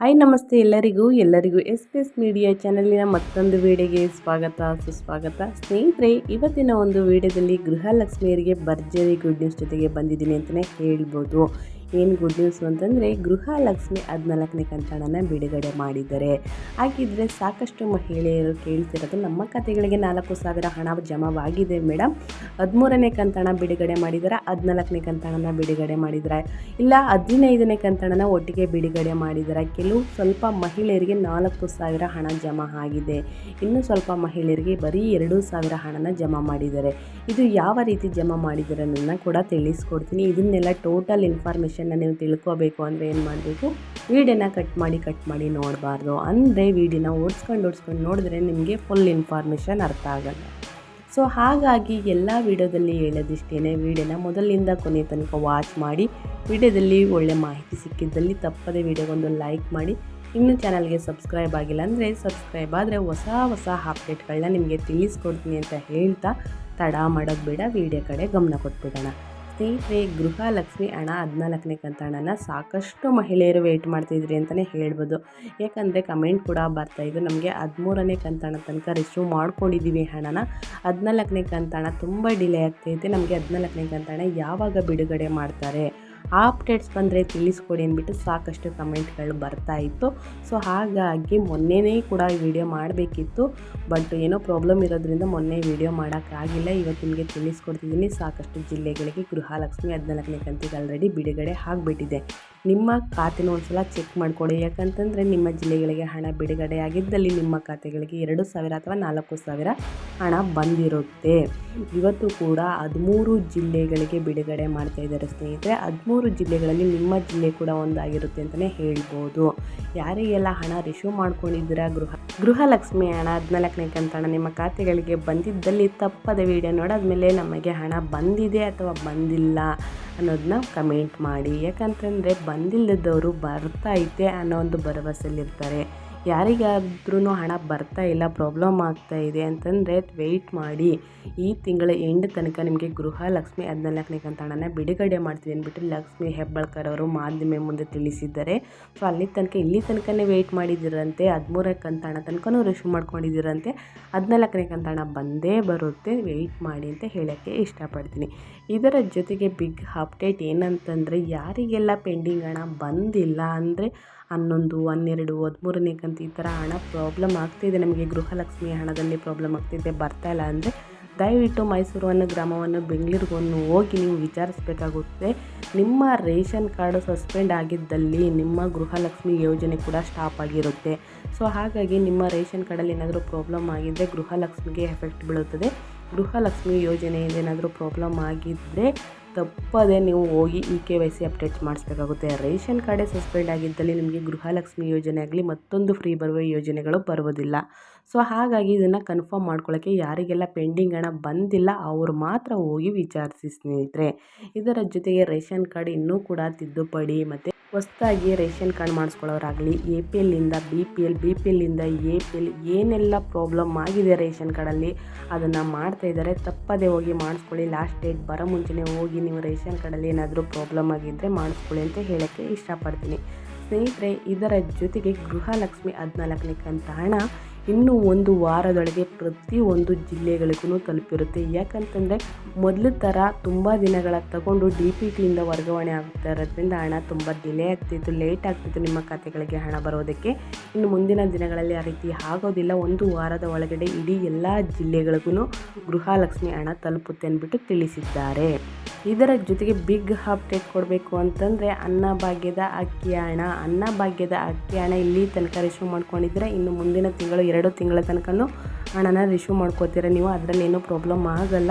Hi, ನಮಸ್ತೆ ಎಲ್ಲರಿಗೂ. ಎಲ್ಲರಿಗೂ ಎಸ್ ಪಿ ಎಸ್ ಮೀಡಿಯಾ ಚಾನಲಿನ ಮತ್ತೊಂದು ವಿಡಿಯೋಗೆ ಸ್ವಾಗತ, ಸುಸ್ವಾಗತ. ಸ್ನೇಹಿತರೆ, ಇವತ್ತಿನ ಒಂದು ವಿಡಿಯೋದಲ್ಲಿ ಗೃಹಲಕ್ಷ್ಮಿಯರಿಗೆ ಭರ್ಜರಿ ಗುಡ್ ನ್ಯೂಸ್ ಜೊತೆಗೆ ಬಂದಿದ್ದೀನಿ ಅಂತಲೇ ಹೇಳ್ಬೋದು. ಏನು ಗುಡ್ ನ್ಯೂಸ್ ಅಂತಂದರೆ ಗೃಹಲಕ್ಷ್ಮಿ ಹದಿನಾಲ್ಕನೇ ಕಂತಣನ ಬಿಡುಗಡೆ ಮಾಡಿದ್ದಾರೆ. ಹಾಗಿದ್ರೆ ಸಾಕಷ್ಟು ಮಹಿಳೆಯರು ಕೇಳ್ತಿರೋದು ನಮ್ಮ ಕತೆಗಳಿಗೆ ನಾಲ್ಕು ಸಾವಿರ ಹಣ ಜಮವಾಗಿದೆ ಮೇಡಮ್ ಹದಿಮೂರನೇ ಕಂತಣ ಬಿಡುಗಡೆ ಮಾಡಿದ್ದಾರೆ ಹದಿನಾಲ್ಕನೇ ಕಂತಣನ ಬಿಡುಗಡೆ ಮಾಡಿದ್ದಾರೆ ಇಲ್ಲ, ಹದಿನೈದನೇ ಕಂತಣನ ಒಟ್ಟಿಗೆ ಬಿಡುಗಡೆ ಮಾಡಿದ್ದಾರೆ ಕೆಲವು ಸ್ವಲ್ಪ ಮಹಿಳೆಯರಿಗೆ ನಾಲ್ಕು ಸಾವಿರ ಹಣ ಜಮಾ ಆಗಿದೆ. ಇನ್ನು ಸ್ವಲ್ಪ ಮಹಿಳೆಯರಿಗೆ ಬರೀ ಎರಡು ಸಾವಿರ ಹಣನ ಜಮಾ ಮಾಡಿದ್ದಾರೆ. ಇದು ಯಾವ ರೀತಿ ಜಮಾ ಮಾಡಿದ್ದಾರೆ ಅನ್ನೋದನ್ನ ಕೂಡ ತಿಳಿಸ್ಕೊಡ್ತೀನಿ. ಇದನ್ನೆಲ್ಲ ಟೋಟಲ್ ಇನ್ಫಾರ್ಮೇಷನ್ನ ನೀವು ತಿಳ್ಕೋಬೇಕು ಅಂದರೆ ಏನು ಮಾಡಬೇಕು? ವೀಡಿಯೋನ ಕಟ್ ಮಾಡಿ ಕಟ್ ಮಾಡಿ ನೋಡಬಾರ್ದು. ಅಂದರೆ ವೀಡಿಯೋನ ಓಡಿಸ್ಕೊಂಡು ಓಡಿಸ್ಕೊಂಡು ನೋಡಿದ್ರೆ ನಿಮಗೆ ಫುಲ್ ಇನ್ಫಾರ್ಮೇಷನ್ ಅರ್ಥ ಆಗಲ್ಲ. ಸೊ ಹಾಗಾಗಿ ಎಲ್ಲ ವೀಡಿಯೋದಲ್ಲಿ ಹೇಳೋದಿಷ್ಟೇ ವೀಡಿಯೋನ ಮೊದಲಿಂದ ಕೊನೆ ತನಕ ವಾಚ್ ಮಾಡಿ, ವೀಡಿಯೋದಲ್ಲಿ ಒಳ್ಳೆ ಮಾಹಿತಿ ಸಿಕ್ಕಿದ್ದಲ್ಲಿ ತಪ್ಪದೇ ವಿಡಿಯೋಗೊಂದು ಲೈಕ್ ಮಾಡಿ. ಇನ್ನೂ ಚಾನಲ್ಗೆ ಸಬ್ಸ್ಕ್ರೈಬ್ ಆಗಿಲ್ಲ ಅಂದರೆ ಸಬ್ಸ್ಕ್ರೈಬ್ ಆದರೆ ಹೊಸ ಹೊಸ ಅಪ್ಡೇಟ್ಗಳನ್ನ ನಿಮಗೆ ತಿಳಿಸ್ಕೊಡ್ತೀನಿ ಅಂತ ಹೇಳ್ತಾ ತಡ ಮಾಡೋದು ಬೇಡ, ವೀಡಿಯೋ ಕಡೆ ಗಮನ ಕೊಟ್ಬಿಡೋಣ. ಸ್ನೇಹಿತರೆ ಗೃಹಲಕ್ಷ್ಮಿ ಹಣ ಹದಿನಾಲ್ಕನೇ ಕಂತಣ್ಣನ ಸಾಕಷ್ಟು ಮಹಿಳೆಯರು ವೇಟ್ ಮಾಡ್ತಿದ್ರಿ ಅಂತಲೇ ಹೇಳ್ಬೋದು. ಯಾಕಂದರೆ ಕಮೆಂಟ್ ಕೂಡ ಬರ್ತಾಯಿದ್ದು ನಮಗೆ ಹದಿಮೂರನೇ ಕಂತಣ ತನಕ ರಿಸೀವ್ ಮಾಡ್ಕೊಂಡಿದ್ದೀವಿ ಹಣನ ಹದಿನಾಲ್ಕನೇ ಕಂತಣ ತುಂಬ ಡಿಲೇ ಆಗ್ತೈತೆ ನಮಗೆ ಹದಿನಾಲ್ಕನೇ ಕಂತಣ ಯಾವಾಗ ಬಿಡುಗಡೆ ಮಾಡ್ತಾರೆ? ಆ ಅಪ್ಡೇಟ್ಸ್ ಬಂದರೆ ತಿಳಿಸ್ಕೊಡಿ ಅಂದ್ಬಿಟ್ಟು ಸಾಕಷ್ಟು ಕಮೆಂಟ್ಗಳು ಬರ್ತಾ ಇತ್ತು. ಸೊ ಹಾಗಾಗಿ ಮೊನ್ನೆನೇ ಕೂಡ ಈ ವಿಡಿಯೋ ಮಾಡಬೇಕಿತ್ತು. ಬಟ್ ಏನೋ ಪ್ರಾಬ್ಲಮ್ ಇರೋದ್ರಿಂದ ಮೊನ್ನೆ ವಿಡಿಯೋ ಮಾಡೋಕ್ಕಾಗಿಲ್ಲ ಇವತ್ತು ನಿಮಗೆ ತಿಳಿಸ್ಕೊಡ್ತಿದ್ದೀನಿ. ಸಾಕಷ್ಟು ಜಿಲ್ಲೆಗಳಿಗೆ ಗೃಹಲಕ್ಷ್ಮಿ ಹದಿನಾಲ್ಕನೇ ಕಂತಿಗೆ ಆಲ್ರೆಡಿ ಬಿಡುಗಡೆ ಆಗಿಬಿಟ್ಟಿದೆ. ನಿಮ್ಮ ಖಾತೆನ ಒಂದ್ಸಲ ಚೆಕ್ ಮಾಡಿಕೊಡಿ ಯಾಕಂತಂದರೆ ನಿಮ್ಮ ಜಿಲ್ಲೆಗಳಿಗೆ ಹಣ ಬಿಡುಗಡೆ ಆಗಿದ್ದಲ್ಲಿ ನಿಮ್ಮ ಖಾತೆಗಳಿಗೆ ಎರಡು ಸಾವಿರ ಅಥವಾ ನಾಲ್ಕು ಸಾವಿರ ಹಣ ಬಂದಿರುತ್ತೆ. ಇವತ್ತು ಕೂಡ ಹದಿಮೂರು ಜಿಲ್ಲೆಗಳಿಗೆ ಬಿಡುಗಡೆ ಮಾಡ್ತಾ ಇದ್ದಾರೆ ಸ್ನೇಹಿತರೆ. ಹದಿಮೂರು ಜಿಲ್ಲೆಗಳಲ್ಲಿ ನಿಮ್ಮ ಜಿಲ್ಲೆ ಕೂಡ ಒಂದಾಗಿರುತ್ತೆ ಅಂತಲೇ ಹೇಳ್ಬೋದು. ಯಾರಿಗೆಲ್ಲ ಹಣ ರಿಸೀವ್ ಮಾಡ್ಕೊಂಡಿದ್ದೀರಾ, ಗೃಹ, ಗೃಹಲಕ್ಷ್ಮಿ ಹಣ, ಹದಿನಾಲ್ಕನೇ ಕಂತಣ ನಿಮ್ಮ ಖಾತೆಗಳಿಗೆ ಬಂದಿದ್ದಲ್ಲಿ ತಪ್ಪದ ವಿಡಿಯೋ ನೋಡಾದ್ಮೇಲೆ ನಮಗೆ ಹಣ ಬಂದಿದೆ ಅಥವಾ ಬಂದಿಲ್ಲ. ಅನ್ನೋದನ್ನ ಕಮೆಂಟ್ ಮಾಡಿ. ಯಾಕಂತಂದರೆ ಬಂದಿಲ್ಲದವರು ಬರ್ತಾ ಐತೆ ಅನ್ನೋ ಒಂದು ಭರವಸೆಯಲ್ಲಿರ್ತಾರೆ. ಯಾರಿಗಾದ್ರೂ ಹಣ ಬರ್ತಾ ಇಲ್ಲ ಪ್ರಾಬ್ಲಮ್ ಆಗ್ತಾ ಇದೆ ಅಂತಂದರೆ ವೆಯ್ಟ್ ಮಾಡಿ. ಈ ತಿಂಗಳ ಎಂಡ್ ತನಕ ನಿಮಗೆ ಗೃಹ ಲಕ್ಷ್ಮಿ ಹದಿನಾಲ್ಕನೇ ಕಂತಣನ ಬಿಡುಗಡೆ ಮಾಡ್ತೀವಿ ಅಂದ್ಬಿಟ್ಟು ಲಕ್ಷ್ಮಿ ಹೆಬ್ಬಾಳ್ಕರ್ ಅವರು ಮಾಧ್ಯಮ ಮುಂದೆ ತಿಳಿಸಿದ್ದಾರೆ. ಸೊ ಅಲ್ಲಿ ತನಕ, ಇಲ್ಲಿ ತನಕನೇ ವೆಯ್ಟ್ ಮಾಡಿದ್ದೀರಂತೆ. ಹದಿಮೂರನೇ ಹಣ ತನಕನೂ ರಿಸೀವ್ ಮಾಡ್ಕೊಂಡಿದ್ದೀರಂತೆ. ಹದಿನಾಲ್ಕನೇ ಕಂತಣ ಬಂದೇ ಬರುತ್ತೆ. ವೆಯ್ಟ್ ಮಾಡಿ ಅಂತ ಹೇಳೋಕ್ಕೆ ಇಷ್ಟಪಡ್ತೀನಿ. ಇದರ ಜೊತೆಗೆ ಬಿಗ್ ಅಪ್ಡೇಟ್ ಏನಂತಂದರೆ, ಯಾರಿಗೆಲ್ಲ ಪೆಂಡಿಂಗ್ ಹಣ ಬಂದಿಲ್ಲ ಅಂದರೆ ಹನ್ನೊಂದು, ಹನ್ನೆರಡು, ಹದಿಮೂರನೇ ಕಂತು ಈ ಥರ ಹಣ ಪ್ರಾಬ್ಲಮ್ ಆಗ್ತಿದೆ. ನಮಗೆ ಗೃಹಲಕ್ಷ್ಮಿ ಹಣದಲ್ಲಿ ಪ್ರಾಬ್ಲಮ್ ಆಗ್ತಿದೆ, ಬರ್ತಾ ಇಲ್ಲ ಅಂದರೆ ದಯವಿಟ್ಟು ಮೈಸೂರು ಅನ್ನೋ ಗ್ರಾಮವನ್ನು ಬೆಂಗಳೂರಿಗೊಂದು ಹೋಗಿ ನೀವು ವಿಚಾರಿಸಬೇಕಾಗುತ್ತೆ. ನಿಮ್ಮ ರೇಷನ್ ಕಾರ್ಡು ಸಸ್ಪೆಂಡ್ ಆಗಿದ್ದಲ್ಲಿ ನಿಮ್ಮ ಗೃಹಲಕ್ಷ್ಮಿ ಯೋಜನೆ ಕೂಡ ಸ್ಟಾಪ್ ಆಗಿರುತ್ತೆ. ಸೊ ಹಾಗಾಗಿ ನಿಮ್ಮ ರೇಷನ್ ಕಾರ್ಡಲ್ಲಿ ಏನಾದರೂ ಪ್ರಾಬ್ಲಮ್ ಆಗಿದ್ದರೆ ಗೃಹಲಕ್ಷ್ಮಿಗೆ ಎಫೆಕ್ಟ್ ಬೀಳುತ್ತದೆ. ಗೃಹಲಕ್ಷ್ಮಿ ಯೋಜನೆಯಿಂದ ಏನಾದರೂ ಪ್ರಾಬ್ಲಮ್ ಆಗಿದ್ದರೆ ತಪ್ಪದೆ ನೀವು ಹೋಗಿ E K Y C update ಮಾಡಿಸ್ಬೇಕಾಗುತ್ತೆ. Ration ಕಾರ್ಡೇ ಸಸ್ಪೆಂಡ್ ಆಗಿದ್ದಲ್ಲಿ ನಿಮಗೆ ಗೃಹಲಕ್ಷ್ಮಿ ಯೋಜನೆ ಆಗಲಿ, ಮತ್ತೊಂದು ಫ್ರೀ ಬರುವ ಯೋಜನೆಗಳು ಬರುವುದಿಲ್ಲ. ಸೊ, ಹಾಗಾಗಿ ಇದನ್ನು ಕನ್ಫರ್ಮ್ ಮಾಡ್ಕೊಳ್ಳೋಕ್ಕೆ ಯಾರಿಗೆಲ್ಲ ಪೆಂಡಿಂಗ್ ಹಣ ಬಂದಿಲ್ಲ, ಅವರು ಮಾತ್ರ ಹೋಗಿ ವಿಚಾರಿಸಿ ಸ್ನೇಹಿತರೆ. ಇದರ ಜೊತೆಗೆ ರೇಷನ್ ಕಾರ್ಡ್ ಇನ್ನೂ ಕೂಡ ತಿದ್ದುಪಡಿ ಮತ್ತು ಹೊಸದಾಗಿ ರೇಷನ್ ಕಾರ್ಡ್ ಮಾಡಿಸ್ಕೊಳ್ಳೋರಾಗಲಿ, ಎ ಪಿ ಎಲ್ಲಿಂದ B P L, B P ಎಲ್ಲಿಂದ ಎ ಪಿ ಎಲ್, ಏನೆಲ್ಲ ಪ್ರಾಬ್ಲಮ್ ಆಗಿದೆ ರೇಷನ್ ಕಾರ್ಡಲ್ಲಿ, ಅದನ್ನು ಮಾಡ್ತಾ ಇದ್ದಾರೆ, ತಪ್ಪದೇ ಹೋಗಿ ಮಾಡಿಸ್ಕೊಳ್ಳಿ, ಲಾಸ್ಟ್ ಡೇಟ್ ಬರೋ ಮುಂಚೆನೆ ಹೋಗಿ ನೀವು ರೇಷನ್ ಕಾರ್ಡಲ್ಲಿ ಏನಾದರೂ ಪ್ರಾಬ್ಲಮ್ ಆಗಿದ್ದರೆ ಮಾಡಿಸ್ಕೊಳ್ಳಿ ಅಂತ ಹೇಳೋಕ್ಕೆ ಇಷ್ಟಪಡ್ತೀನಿ. ಸ್ನೇಹಿತರೆ, ಇದರ ಜೊತೆಗೆ ಗೃಹಲಕ್ಷ್ಮಿ ಹದಿನಾಲ್ಕನೇ ಕಂತ ಹಣ ಇನ್ನು ಒಂದು ವಾರದೊಳಗೆ ಪ್ರತಿಯೊಂದು ಜಿಲ್ಲೆಗಳಿಗೂ ತಲುಪಿರುತ್ತೆ. ಯಾಕಂತಂದರೆ ಮೊದಲು ಥರ ತುಂಬ ದಿನಗಳ ತಗೊಂಡು ಡಿ ಪಿ ಟಿಯಿಂದ ವರ್ಗಾವಣೆ ಆಗ್ತಾ ಇರೋದ್ರಿಂದ ಹಣ ತುಂಬ ಡಿಲೇ ಆಗ್ತಿತ್ತು, ಲೇಟ್ ಆಗ್ತಿತ್ತು ನಿಮ್ಮ ಖಾತೆಗಳಿಗೆ ಹಣ ಬರೋದಕ್ಕೆ. ಇನ್ನು ಮುಂದಿನ ದಿನಗಳಲ್ಲಿ ಆ ರೀತಿ ಆಗೋದಿಲ್ಲ. ಒಂದು ವಾರದ ಒಳಗಡೆ ಇಡೀ ಎಲ್ಲ ಜಿಲ್ಲೆಗಳಿಗೂ ಗೃಹಲಕ್ಷ್ಮಿ ಹಣ ತಲುಪುತ್ತೆ ಅಂದ್ಬಿಟ್ಟು ತಿಳಿಸಿದ್ದಾರೆ. ಇದರ ಜೊತೆಗೆ ಬಿಗ್ ಅಪ್ಡೇಟ್ ಕೊಡಬೇಕು ಅಂತಂದರೆ ಅನ್ನಭಾಗ್ಯದ ಅಕ್ಕಿ ಹಣ. ಅನ್ನಭಾಗ್ಯದ ಅಕ್ಕಿ ಹಣ ಇಲ್ಲಿ ತನಕ ರಿಸೀವ್ ಮಾಡ್ಕೊಂಡಿದ್ರೆ ಇನ್ನು ಮುಂದಿನ ತಿಂಗಳು ಎರಡು ತಿಂಗಳ ತನಕನೂ ಹಣನ ರಿಸೀವ್ ಮಾಡ್ಕೋತೀರ ನೀವು. ಅದರಲ್ಲಿ ಏನೂ ಪ್ರಾಬ್ಲಮ್ ಆಗಲ್ಲ.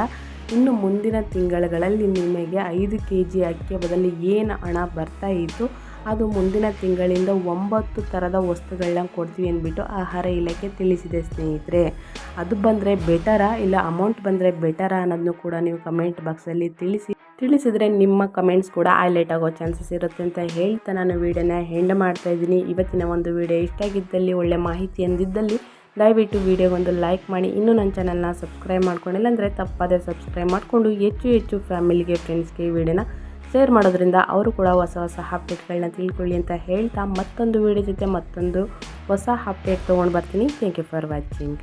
ಇನ್ನು ಮುಂದಿನ ತಿಂಗಳುಗಳಲ್ಲಿ ನಿಮಗೆ ಐದು ಕೆ ಜಿ ಅಕ್ಕಿಯ ಬದಲು ಏನು ಹಣ ಬರ್ತಾ ಇತ್ತು? ಅದು ಮುಂದಿನ ತಿಂಗಳಿಂದ ಒಂಬತ್ತು ಥರದ ವಸ್ತುಗಳನ್ನ ಕೊಡ್ತೀವಿ ಅಂದ್ಬಿಟ್ಟು ಆಹಾರ ಇಲಾಖೆ ತಿಳಿಸಿದೆ ಸ್ನೇಹಿತರೆ. ಅದು ಬಂದರೆ ಬೆಟರಾ ಇಲ್ಲ ಅಮೌಂಟ್ ಬಂದರೆ ಬೆಟರಾ ಅನ್ನೋದನ್ನು ಕೂಡ ನೀವು ಕಮೆಂಟ್ ಬಾಕ್ಸಲ್ಲಿ ತಿಳಿಸಿ. ತಿಳಿಸಿದರೆ ನಿಮ್ಮ ಕಮೆಂಟ್ಸ್ ಕೂಡ ಹೈಲೈಟ್ ಆಗೋ ಚಾನ್ಸಸ್ ಇರುತ್ತೆ ಅಂತ ಹೇಳ್ತಾ ನಾನು ವೀಡಿಯೋನ ಹೆಂಡ್ ಮಾಡ್ತಾ ಇದ್ದೀನಿ. ಇವತ್ತಿನ ಒಂದು ವೀಡಿಯೋ ಇಷ್ಟ ಆಗಿದ್ದಲ್ಲಿ, ಒಳ್ಳೆ ಮಾಹಿತಿ ಎಂದಿದ್ದಲ್ಲಿ ದಯವಿಟ್ಟು ವೀಡಿಯೋಗೊಂದು ಲೈಕ್ ಮಾಡಿ. ಇನ್ನೂ ನನ್ನ ಚಾನಲ್ನ ಸಬ್ಸ್ಕ್ರೈಬ್ ಮಾಡ್ಕೊಂಡಿಲ್ಲ ಅಂದರೆ ತಪ್ಪದೇ ಸಬ್ಸ್ಕ್ರೈಬ್ ಮಾಡಿಕೊಂಡು ಹೆಚ್ಚು ಹೆಚ್ಚು ಫ್ಯಾಮಿಲಿಗೆ ಫ್ರೆಂಡ್ಸ್ಗೆ ಈ ವಿಡಿಯೋನ ಶೇರ್ ಮಾಡೋದ್ರಿಂದ ಅವರು ಕೂಡ ಹೊಸ ಹೊಸ ಅಪ್ಡೇಟ್ಗಳನ್ನ ತಿಳ್ಕೊಳ್ಳಿ ಅಂತ ಹೇಳ್ತಾ ಮತ್ತೊಂದು ವಿಡಿಯೋ ಜೊತೆ ಮತ್ತೊಂದು ಹೊಸ ಅಪ್ಡೇಟ್ ತೊಗೊಂಡು ಬರ್ತೀನಿ. Thank you for watching